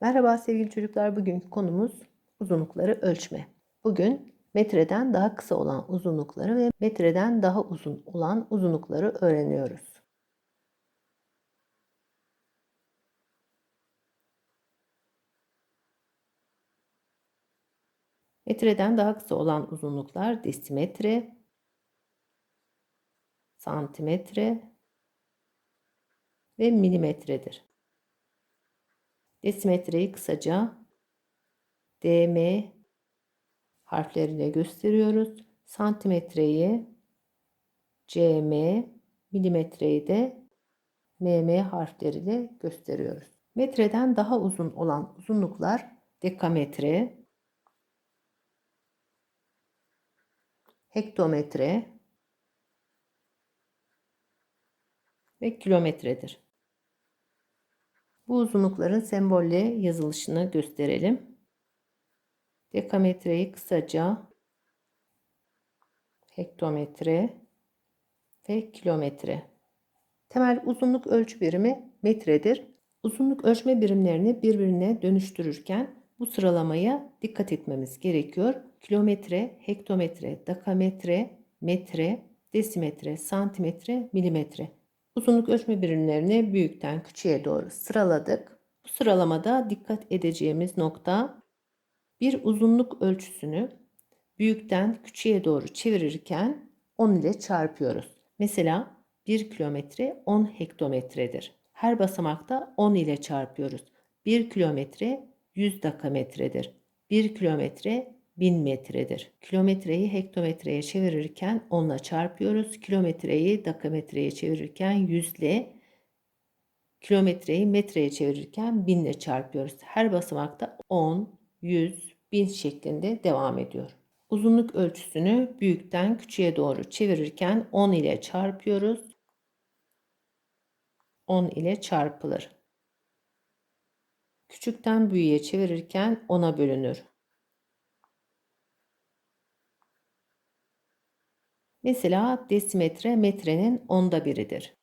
Merhaba sevgili çocuklar. Bugünkü konumuz uzunlukları ölçme. Bugün metreden daha kısa olan uzunlukları ve metreden daha uzun olan uzunlukları öğreniyoruz. Metreden daha kısa olan uzunluklar desimetre, santimetre ve milimetredir. Desimetreyi kısaca DM harfleriyle gösteriyoruz. Santimetreyi CM, milimetreyi de MM harfleriyle gösteriyoruz. Metreden daha uzun olan uzunluklar dekametre, hektometre ve kilometredir. Bu uzunlukların sembolle yazılışını gösterelim. Dekametreyi kısaca hektometre ve kilometre. Temel uzunluk ölçü birimi metredir. Uzunluk ölçme birimlerini birbirine dönüştürürken bu sıralamaya dikkat etmemiz gerekiyor. Kilometre, hektometre, dekametre, metre, desimetre, santimetre, milimetre. Uzunluk ölçme birimlerini büyükten küçüğe doğru sıraladık. Bu sıralamada dikkat edeceğimiz nokta bir uzunluk ölçüsünü büyükten küçüğe doğru çevirirken 10 ile çarpıyoruz. Mesela 1 kilometre 10 hektometredir. Her basamakta 10 ile çarpıyoruz. 1 kilometre 100 dakametredir. 1 kilometre 1000 metredir. Kilometreyi hektometreye çevirirken 10 ile çarpıyoruz. Kilometreyi dakametreye çevirirken 100 ile kilometreyi metreye çevirirken 1000 ile çarpıyoruz. Her basamakta 10, 100, 1000 şeklinde devam ediyor. Uzunluk ölçüsünü büyükten küçüğe doğru çevirirken 10 ile çarpıyoruz. 10 ile çarpılır. Küçükten büyüğe çevirirken 10'a bölünür. Mesela desimetre metrenin onda biridir.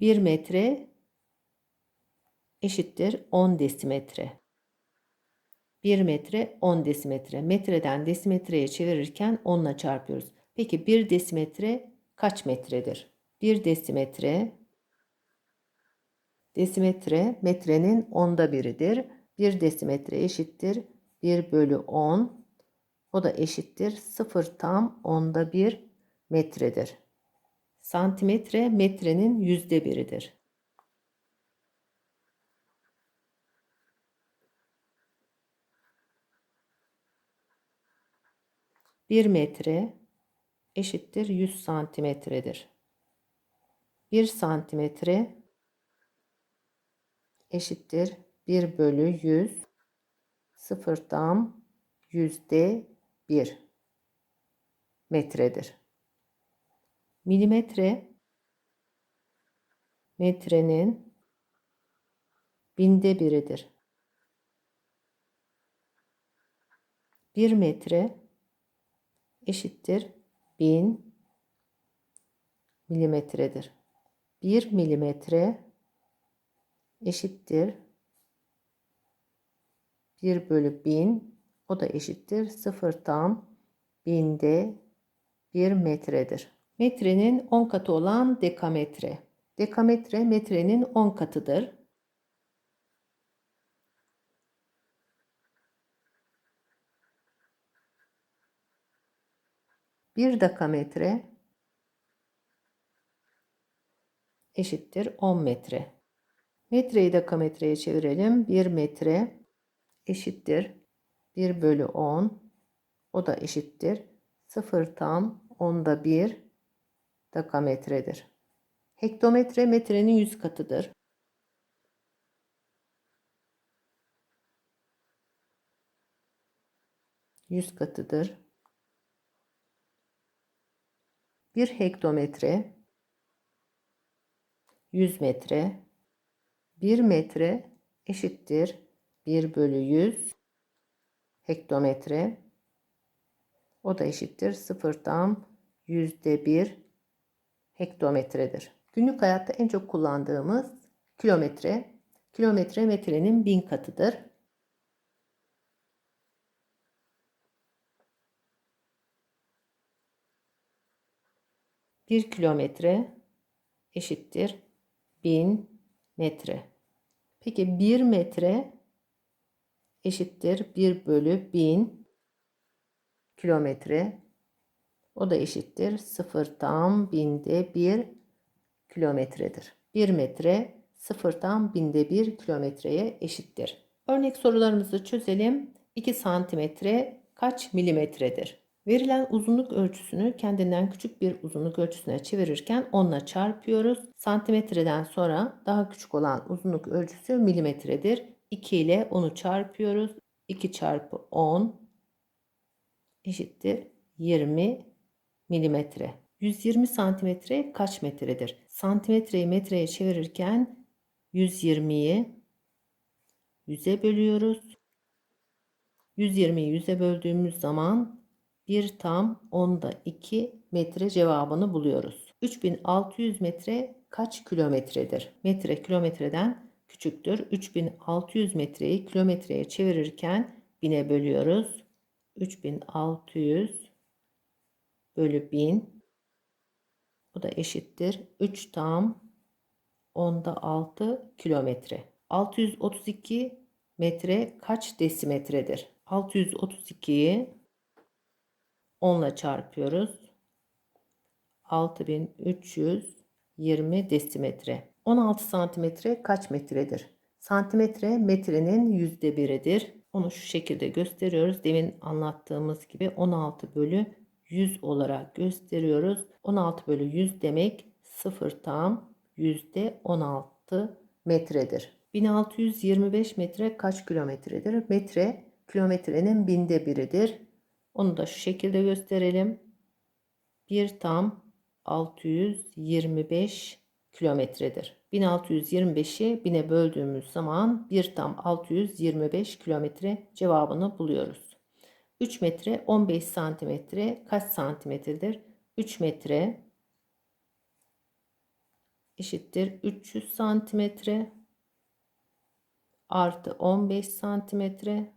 1 metre eşittir 10 desimetre. 1 metre 10 desimetre. Metreden desimetreye çevirirken 10 ile çarpıyoruz. Peki 1 desimetre kaç metredir? 1 desimetre desimetre metrenin onda biridir. 1 desimetre eşittir 1 bölü 10 o da eşittir 0 tam onda 1 metredir. Santimetre metrenin yüzde biridir. Bir metre eşittir 100 santimetredir. 1 santimetre eşittir 1 bölü 100 0 tam yüzde 1 metredir. Milimetre metrenin binde biridir. 1 metre eşittir 1000 milimetredir. 1 milimetre eşittir 1 bölü 1000 o da eşittir 0 tam binde 1 metredir. Metrenin 10 katı olan dekametre. Dekametre metrenin 10 katıdır. Bir dekametre eşittir 10 metre. Metreyi dekametreye çevirelim. 1 metre eşittir 1 bölü 10. O da eşittir 0 tam onda 1 dekametredir. Hektometre metrenin 100 katıdır. Yüz katıdır. Bir hektometre 100 metre 1 metre eşittir 1 bölü 100 hektometre. O da eşittir 0 tam yüzde 1 hektometredir. Günlük hayatta en çok kullandığımız kilometre. Kilometre metrenin bin katıdır. Bir kilometre eşittir bin metre. Peki bir metre eşittir 1 bölü 1000 kilometre. O da eşittir 0 tam binde 1 kilometredir. 1 metre 0 tam binde 1 kilometreye eşittir. Örnek sorularımızı çözelim. 2 santimetre kaç milimetredir? Verilen uzunluk ölçüsünü kendinden küçük bir uzunluk ölçüsüne çevirirken 10 ile çarpıyoruz. Santimetreden sonra daha küçük olan uzunluk ölçüsü milimetredir. 2 ile 10'u çarpıyoruz. 2 çarpı 10 eşittir 20 milimetre. 120 santimetre kaç metredir? Santimetreyi metreye çevirirken 120'yi 100'e bölüyoruz. 120'yi 100'e böldüğümüz zaman 1 tam 10'da 2 metre cevabını buluyoruz. 3600 metre kaç kilometredir? Metre kilometreden küçüktür. 3600 metreyi kilometreye çevirirken 1000'e bölüyoruz. 3600 bölü 1000 bu da eşittir 3 tam 10'da 6 kilometre. 632 metre kaç desimetredir? 632'yi 10 ile çarpıyoruz. 6320 desimetre. 16 santimetre kaç metredir? Santimetre metrenin yüzde biridir. Onu şu şekilde gösteriyoruz. Demin anlattığımız gibi 16 bölü 100 olarak gösteriyoruz. 16 bölü 100 demek 0 tam yüzde 16 metredir. 1625 metre kaç kilometredir? Metre kilometrenin binde biridir. Onu da şu şekilde gösterelim. 1 tam 625 kilometredir. 1625'i 1000'e böldüğümüz zaman 1 tam 625 kilometre cevabını buluyoruz. 3 metre 15 santimetre kaç santimetredir? 3 metre eşittir 300 santimetre artı 15 santimetre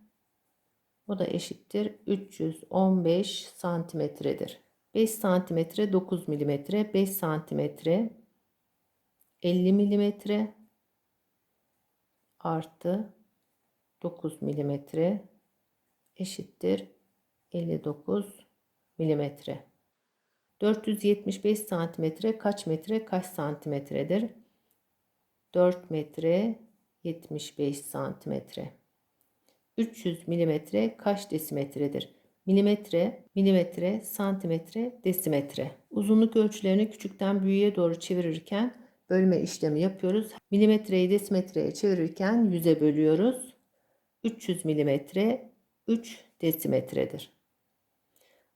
o da eşittir 315 santimetredir. 5 santimetre 9 milimetre 5 santimetre 50 milimetre artı 9 milimetre eşittir 59 milimetre. 475 santimetre kaç metre kaç santimetredir? 4 metre 75 santimetre. 300 milimetre kaç desimetredir? Milimetre, milimetre, santimetre, desimetre. Uzunluk ölçülerini küçükten büyüğe doğru çevirirken bölme işlemi yapıyoruz. Milimetreyi desimetreye çevirirken 100'e bölüyoruz. 300 milimetre 3 desimetredir.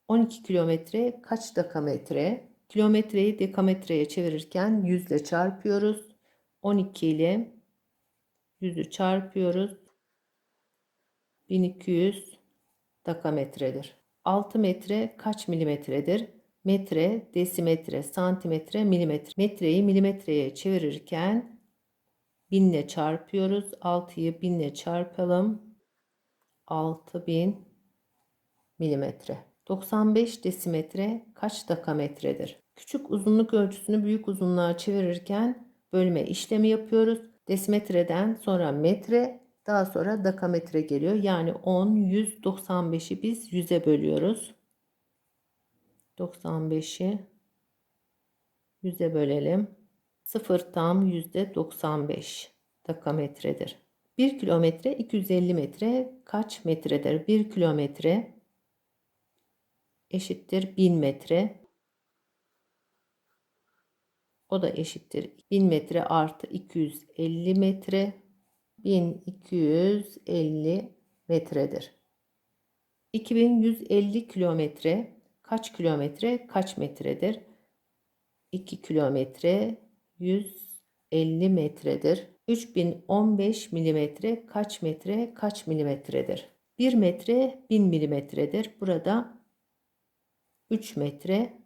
12 kilometre kaç dekametre? Kilometreyi dekametreye çevirirken 100 ile çarpıyoruz. 12 ile 100'ü çarpıyoruz. 1200 dekametredir. 6 metre kaç milimetredir? Metre, desimetre, santimetre, milimetre. Metreyi milimetreye çevirirken binle çarpıyoruz. 6'yı binle çarpalım. 6000 milimetre. 95 desimetre kaç dekametredir? Küçük uzunluk ölçüsünü büyük uzunluğa çevirirken bölme işlemi yapıyoruz. Desimetreden sonra metre, daha sonra dekametre geliyor. Yani 10, 100, 95'i biz 100'e bölüyoruz. 95'i 100'e bölelim. 0 tam yüzde 95 dekametredir. 1 kilometre 250 metre kaç metredir? 1 kilometre eşittir 1000 metre. O da eşittir 1000 metre artı 250 metre. 1250 metredir. 2150 kilometre kaç kilometre kaç metredir? 2 kilometre 150 metredir. 3015 milimetre kaç metre kaç milimetredir? 1 metre 1000 milimetredir. Burada 3 metre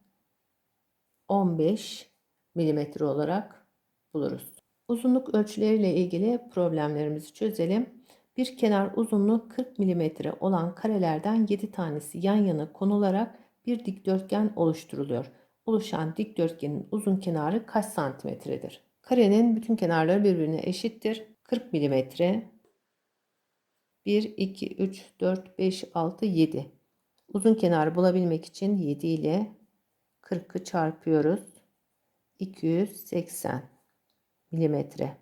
15 milimetre olarak buluruz. Uzunluk ölçüleriyle ilgili problemlerimizi çözelim. Bir kenar uzunluğu 40 mm olan karelerden 7 tanesi yan yana konularak bir dikdörtgen oluşturuluyor. Oluşan dikdörtgenin uzun kenarı kaç santimetredir? Karenin bütün kenarları birbirine eşittir. 40 mm 1, 2, 3, 4, 5, 6, 7. Uzun kenarı bulabilmek için 7 ile 40'ı çarpıyoruz. 280 milimetre.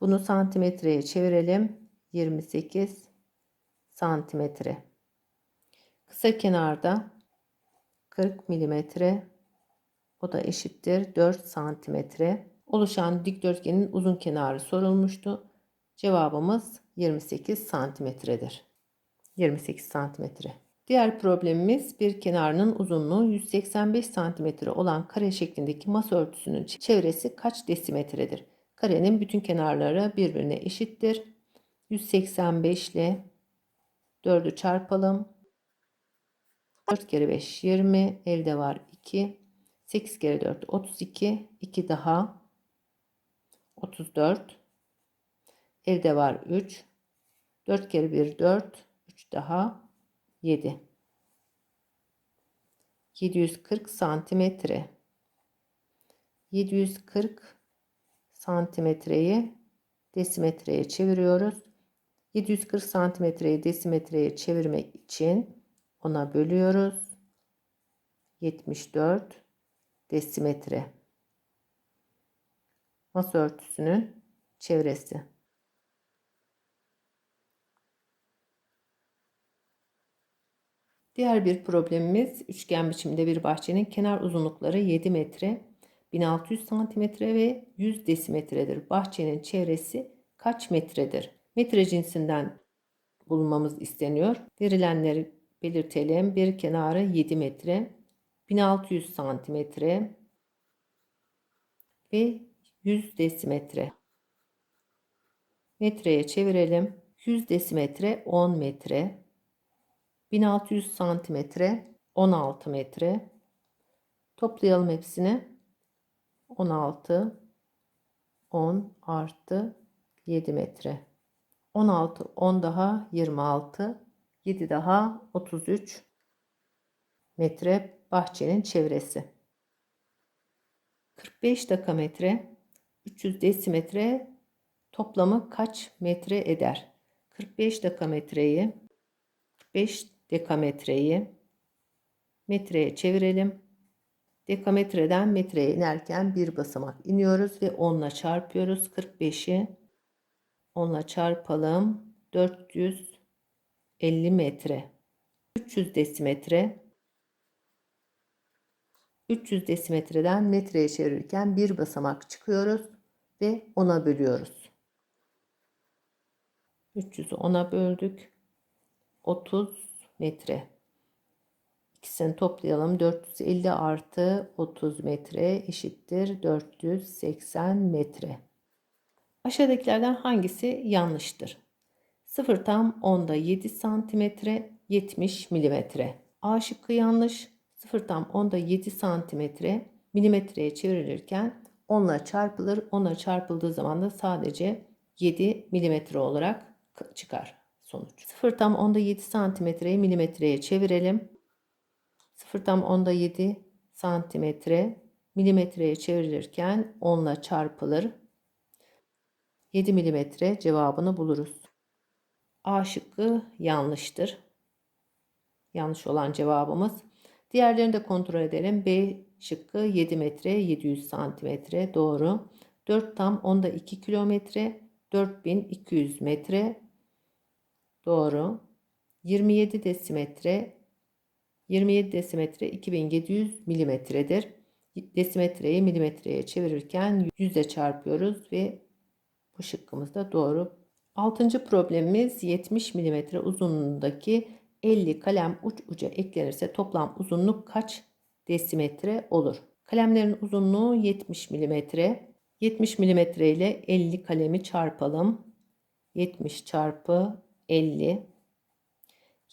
Bunu santimetreye çevirelim. 28 santimetre. Kısa kenarda 40 milimetre. O da eşittir 4 santimetre. Oluşan dikdörtgenin uzun kenarı sorulmuştu. Cevabımız 28 santimetredir. 28 santimetre. Diğer problemimiz bir kenarının uzunluğu 185 santimetre olan kare şeklindeki masa örtüsünün çevresi kaç desimetredir? Karenin bütün kenarları birbirine eşittir. 185 ile 4'ü çarpalım. 4 kere 5 20. Elde var 2. 8 kere 4 32. 2 daha 34. Elde var 3. 4 kere 1 4. 3 daha 7. 740 santimetre. 740 santimetreyi desimetreye çeviriyoruz. 740 santimetreyi desimetreye çevirmek için ona bölüyoruz. 74 desimetre. Masa örtüsünün çevresi. Diğer bir problemimiz üçgen biçimde bir bahçenin kenar uzunlukları 7 metre, 1600 santimetre ve 100 desimetredir. Bahçenin çevresi kaç metredir? Metre cinsinden bulmamız isteniyor. Verilenleri belirtelim. Bir kenarı 7 metre, 1600 santimetre ve 100 desimetre. Metreye çevirelim. 100 desimetre 10 metre. 1600 santimetre 16 metre. Toplayalım hepsini. 16 10 artı 7 metre. 16 10 daha 26 7 daha 33 metre bahçenin çevresi. 45 dakametre 300 desimetre toplamı kaç metre eder? 45 dakametreyi 45 dekametreyi metreye çevirelim. Dekametreden metreye inerken bir basamak iniyoruz ve 10'la çarpıyoruz. 45'i 10'la çarpalım. 400 50 metre 300 desimetre 300 desimetreden metreye çevirirken bir basamak çıkıyoruz ve 10'a bölüyoruz. 300'ü 10'a böldük. 30 metre. İkisini toplayalım. 450 artı 30 metre eşittir 480 metre. Aşağıdakilerden hangisi yanlıştır? 0 tam 10'da 7 santimetre 70 milimetre. A şıkkı yanlış. 0 tam 10'da 7 santimetre milimetreye çevrilirken 10 ile çarpılır. 10 ile çarpıldığı zaman da sadece 7 milimetre olarak çıkar sonuç. 0 tam onda 7 santimetreyi milimetreye çevirelim. 0 tam onda 7 santimetre milimetreye çevrilirken 10 ile çarpılır. 7 milimetre cevabını buluruz. A şıkkı yanlıştır. Yanlış olan cevabımız. Diğerlerini de kontrol edelim. B şıkkı 7 metre 700 santimetre doğru. 4 tam onda 2 kilometre 4200 metre Doğru. 27 desimetre 27 desimetre 2700 milimetredir. Desimetreyi milimetreye çevirirken yüzle çarpıyoruz ve bu şıkkımız da doğru. Altıncı problemimiz 70 milimetre uzunluğundaki 50 kalem uç uca eklenirse toplam uzunluk kaç desimetre olur? Kalemlerin uzunluğu 70 milimetre. 70 milimetre ile 50 kalemi çarpalım. 70 çarpı 50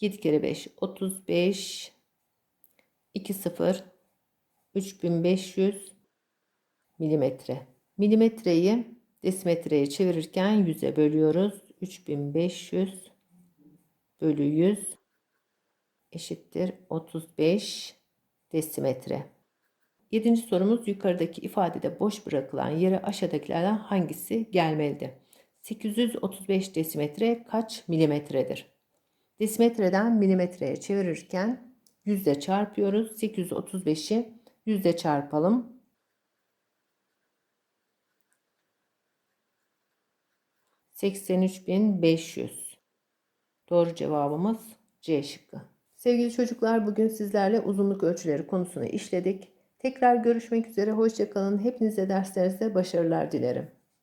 7 kere 5 35 2 0 3500 milimetre. Milimetreyi desimetreye çevirirken 100'e bölüyoruz. 3500 bölü 100 eşittir 35 desimetre. Yedinci sorumuz yukarıdaki ifadede boş bırakılan yere aşağıdakilerden hangisi gelmelidir? 835 desimetre kaç milimetredir? Desimetreden milimetreye çevirirken yüzde çarpıyoruz. 835'i yüzde çarpalım. 83.500. Doğru cevabımız C şıkkı. Sevgili çocuklar bugün sizlerle uzunluk ölçüleri konusunu işledik. Tekrar görüşmek üzere. Hoşçakalın. Hepinize derslerinizde başarılar dilerim.